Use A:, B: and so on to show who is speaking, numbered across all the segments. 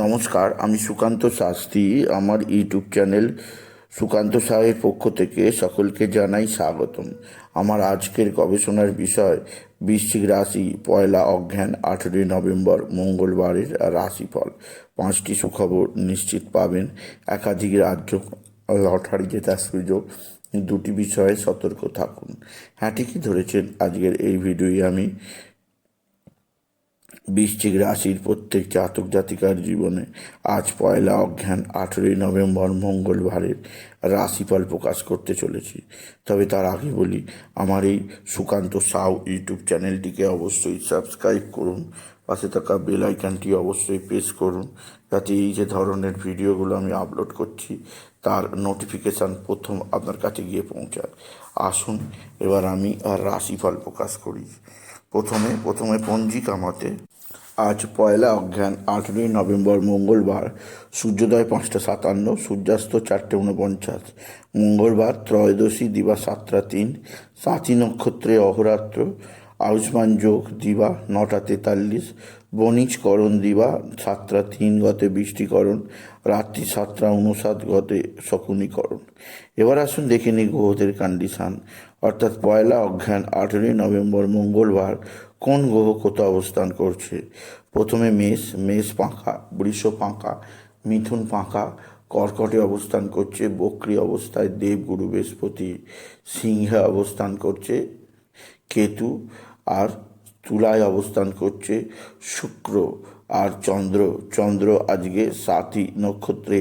A: নমস্কার, আমি সুকান্ত শাস্ত্রী। আমার ইউটিউব চ্যানেল সুকান্ত সাহের পক্ষ থেকে সকলকে জানাই স্বাগতম। আমার আজকের গবেষণার বিষয়, বৃশ্চিক রাশি, পয়লা অজ্ঞান আঠেরোই নভেম্বর, মঙ্গলবারের রাশিফল। পাঁচটি সুখবর নিশ্চিত পাবেন। একাধিক রাজ্য লটারি জেতার সুযোগ। দুটি বিষয়ে সতর্ক থাকুন। হ্যাঁ ঠিকই ধরেছেন। আজকের এই ভিডিওই আমি বৃশ্চিক রাশির প্রত্যেক জাতক জাতিকার জীবনে আজ পয়লা অজ্ঞান আঠেরোই নভেম্বর মঙ্গলবারের রাশিফল প্রকাশ করতে চলেছি। তবে তার আগে বলি, আমার এই সুকান্ত সাউ ইউটিউব চ্যানেলটিকে অবশ্যই সাবস্ক্রাইব করুন, পাশে থাকা বেল আইকনটি অবশ্যই প্রেস করুন, যাতে এই যে ধরনের ভিডিওগুলো আমি আপলোড করছি, তার নোটিফিকেশান প্রথম আপনার কাছে গিয়ে পৌঁছায়। আসুন, এবার আমি আর রাশিফল প্রকাশ করি। প্রথমে প্রথমে পঞ্জিকা মতে আজ পয়লা অজ্ঞান, আঠেরোই নভেম্বর মঙ্গলবার, সূর্যোদয় পাঁচটা সাতান্ন, সূর্যাস্ত চারটে ঊনপঞ্চাশ, মঙ্গলবার ত্রয়োদশী দিবা সাতটা তিন সাঁচি নক্ষত্রে অহরাত্র, আয়ুষ্মান যোগ দিবা নটা তেতাল্লিশ বণিজকরণ দিবা সাতটা তিন, গতে বৃষ্টিকরণ রাত্রি সাতটা উনষাট গতে শকুনীকরণ। এবার আসুন দেখে নিই গ্রহদের কন্ডিশান। অর্থাৎ পয়লা অজ্ঞান আঠেরোই নভেম্বর, মঙ্গলবার কোন গ্রহ কোথাও অবস্থান করছে? প্রথমে মেষ মেষ পাঁকা, বৃষ পাঁকা, মিথুন পাঁকা, কর্কটে অবস্থান করছে, বক্রি অবস্থায় দেবগুরু বৃহস্পতি, সিংহে অবস্থান করছে, কেতু আর তুলায় অবস্থান করছে শুক্র আর চন্দ্র। চন্দ্র আজকে সাতই নক্ষত্রে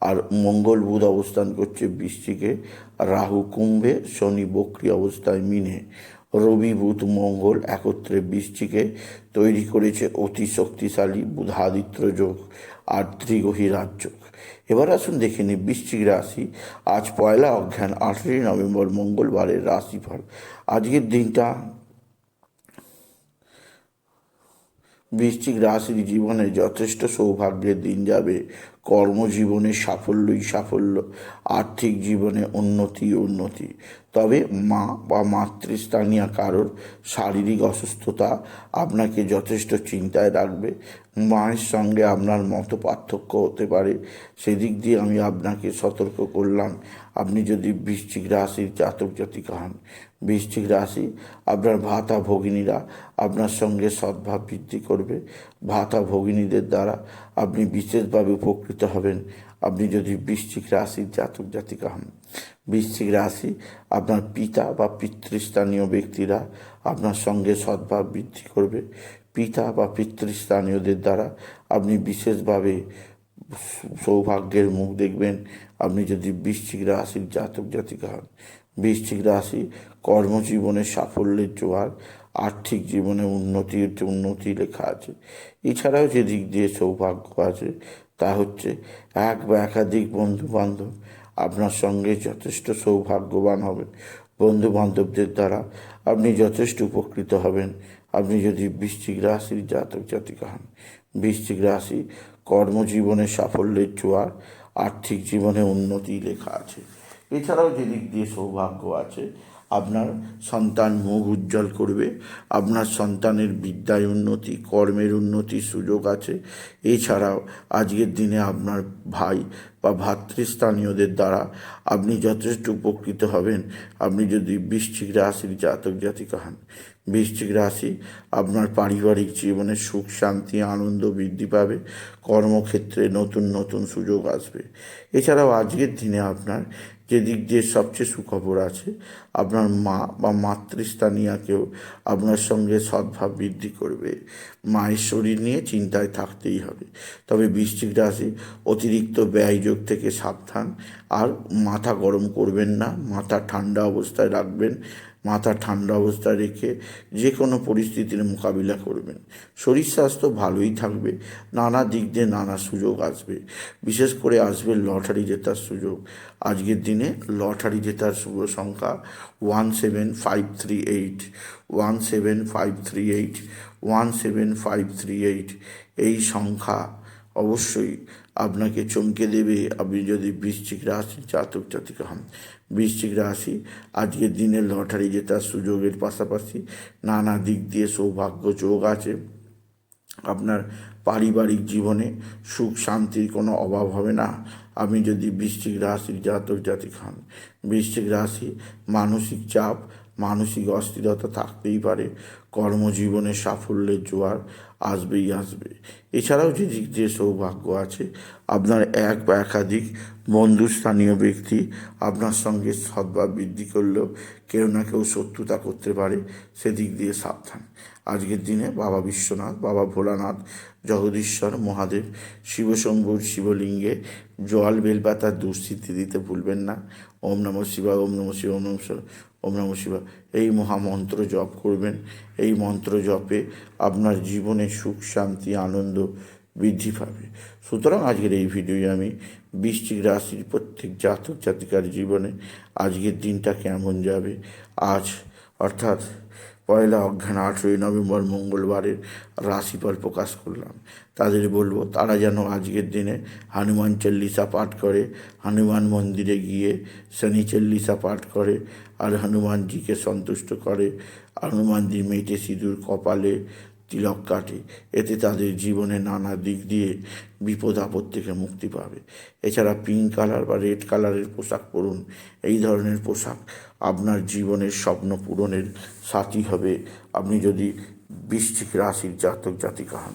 A: আর মঙ্গল বুধ অবস্থান করছে বৃষ্টিকে রাহু কুম্ভে, শনি বক্রি অবস্থায় মিনে। রবি বুধ মঙ্গল একত্রে বৃষ্টিকে তৈরি করেছে অতি শক্তিশালী বুধাদিত্য যোগ আর ত্রিগহী রাজ্য এবার আসুন দেখে নিই বৃশ্চিক রাশি। আজ পয়লা অজ্ঞান, আঠেরোই নভেম্বর মঙ্গলবারের রাশিফল। আজকের দিনটা বৃশ্চিক রাশির জীবনে যথেষ্ট সৌভাগ্যের দিন যাবে। কর্মজীবনে সাফল্যই সাফল্য, আর্থিক জীবনে উন্নতি উন্নতি। তবে মা বা মাতৃস্থানীয় কারোর শারীরিক অসুস্থতা আপনাকে যথেষ্ট চিন্তায় রাখবে। মায়ের সঙ্গে আপনার মতো পার্থক্য হতে পারে। সেদিক দিয়ে আমি আপনাকে সতর্ক করলাম। আপনি যদি বৃশ্চিক রাশির জাতক জাতিকা হন, বৃশ্চিক রাশি আপনার ভাতা ভগিনীরা আপনার সঙ্গে সদ্ভাব বৃদ্ধি করবে। ভাতা ভগিনীদের দ্বারা আপনি বিশেষভাবে উপকৃত হবেন। আপনি যদি বৃশ্চিক রাশির জাতক জাতিকা হন, বৃশ্চিক রাশি আপনার পিতা বা পিতৃস্থানীয় ব্যক্তিরা আপনার সঙ্গে সদ্ভাব বৃদ্ধি করবে। পিতা বা পিতৃস্থানীয়দের দ্বারা আপনি বিশেষভাবে সৌভাগ্যের মুখ দেখবেন। আপনি যদি বৃশ্চিক রাশির জাতক জাতিকা হন, বৃশ্চিক রাশি কর্মজীবনে সাফল্যের জোয়ার আর্থিক জীবনে উন্নতির উন্নতি লেখা আছে। এছাড়াও যে দিক দিয়ে সৌভাগ্য আছে, তা হচ্ছে এক বা একাধিক বন্ধু বান্ধব আপনার সঙ্গে যথেষ্ট সৌভাগ্যবান হবেন। বন্ধু বান্ধবদের দ্বারা আপনি যথেষ্ট উপকৃত হবেন। আপনি যদি বৃশ্চিক রাশির জাতক জাতিকা হন, বৃশ্চিক রাশি কর্মজীবনে সাফল্যের জোয়ার আর্থিক জীবনে উন্নতি লেখা আছে। এছাড়াও যে দিক দিয়ে সৌভাগ্য আছে আপনার সন্তান মুখ উজ্জ্বল করবে, আপনার সন্তানের বিদ্যায় উন্নতি, কর্মের উন্নতির সুযোগ আছে। এছাড়াও আজকের দিনে আপনার ভাই বা ভাতৃস্থানীয়দের দ্বারা আপনি যথেষ্ট উপকৃত হবেন। আপনি যদি বৃশ্চিক রাশির জাতক জাতিকা হন, বৃশ্চিক রাশি আপনার পারিবারিক জীবনে সুখ, শান্তি, আনন্দ বৃদ্ধি পাবে, কর্মক্ষেত্রে নতুন নতুন সুযোগ আসবে। এছাড়াও আজকের দিনে আপনার যে দিক দিয়ে সবচেয়ে সুখবর আছে, আপনার মা বা মাতৃস্থানীয়াকেও আপনার সঙ্গে সদ্ভাব বৃদ্ধি করবে। মায়ের শরীর নিয়ে চিন্তায় থাকতেই হবে। তবে বৃশ্চিক রাশি অতিরিক্ত ব্যয়যোগ থেকে সাবধান। আর মাথা গরম করবেন না, মাথা ঠান্ডা অবস্থায় রাখবেন, মাথা ঠান্ডা অবস্থায় রেখে যে কোনো পরিস্থিতির মোকাবিলা করবেন। শরীর স্বাস্থ্য ভালোই থাকবে, নানা দিক দিয়ে নানা সুযোগ আসবে। বিশেষ করে আসবে লটারি জেতার সুযোগ। আজকের দিনে লটারি জেতার শুভ সংখ্যা one seven five three eight, one seven five three eight, one seven five three eight. এই সংখ্যা অবশ্যই আপনাকে চমকে দেবে আপনি যদি বৃশ্চিক রাশি জাতক জাতিকা হন বৃশ্চিক রাশি আজকের দিনে লটারি জেতার সুযোগের পাশাপাশি নানা দিক দিয়ে সৌভাগ্য যোগ আছে আপনার পারিবারিক জীবনে সুখ শান্তির কোনো অভাব হবে না। আপনি যদি বৃষ্টিক রাশির জাতক জাতিক হন, বৃশ্চিক রাশি মানসিক চাপ, মানসিক অস্থিরতা থাকতেই পারে। কর্মজীবনে সাফল্যের জোয়ার আসবেই আসবে। এছাড়াও যে দিক দিয়ে সৌভাগ্য আছে, আপনার এক বা একাধিক বন্ধুস্থানীয় ব্যক্তি আপনার সঙ্গে সদ্ভাব বৃদ্ধি করলেও কেউ না কেউ শত্রুতা করতে পারে, সেদিক দিয়ে সাবধান। আজকের দিনে বাবা বিশ্বনাথ, বাবা ভোলানাথ জগদীশ্বর, মহাদেব, শিবশম্ভুর শিবলিঙ্গে জল বেলপাতার দুস্থিতি দিতে ভুলবেন না। ওম নম শিবা ওম নম শিব ওম নম ওম নম শিবা এই মহামন্ত্র জপ করবেন। এই মন্ত্র জপে আপনার জীবনে সুখ, শান্তি, আনন্দ বৃদ্ধি পাবে। সুতরাং আজকের এই ভিডিওয়ে আমি বৃশ্চিক রাশির প্রত্যেক জাতক জাতিকার জীবনে আজকের দিনটা কেমন যাবে? আজ অর্থাৎ পয়লা অজ্ঞান আঠেরোই নভেম্বর মঙ্গলবারের রাশিফল প্রকাশ করলাম। তাদের বলব, তারা যেন আজকের দিনে হনুমান চল্লিশা পাঠ করে, হনুমান মন্দিরে গিয়ে শনি চল্লিশা পাঠ করে আর হনুমানজিকে সন্তুষ্ট করে। হনুমানজি মেটে সিঁদুর কপালে তিলক কাটে। এতে তাদের জীবনে নানা দিক দিয়ে বিপদ আপদ থেকে মুক্তি পাবে। এছাড়া পিঙ্ক কালার বা রেড কালারের পোশাক পরুন। এই ধরনের পোশাক আপনার জীবনের স্বপ্ন পূরণের সাথী হবে। আপনি যদি বৃশ্চিক রাশির জাতক জাতিকা হন।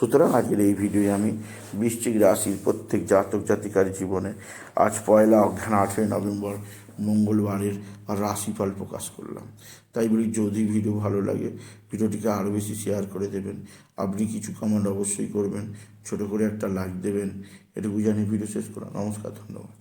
A: সুতরাং আজকের এই ভিডিওয়ে আমি বৃশ্চিক রাশির প্রত্যেক জাতক জাতিকার জীবনে আজ পয়লা অজ্ঞান আঠেরোই নভেম্বর মঙ্গলবারের রাশিফল প্রকাশ করলাম। তাই বলি, যদি ভিডিও ভালো লাগে, ভিডিওটিকে আরও বেশি শেয়ার করে দেবেন। আপনি কিছু কমেন্ট অবশ্যই করবেন। ছোট করে একটা লাইক দেবেন। এটুকু জানিয়ে ভিডিও শেষ করা নমস্কার, ধন্যবাদ।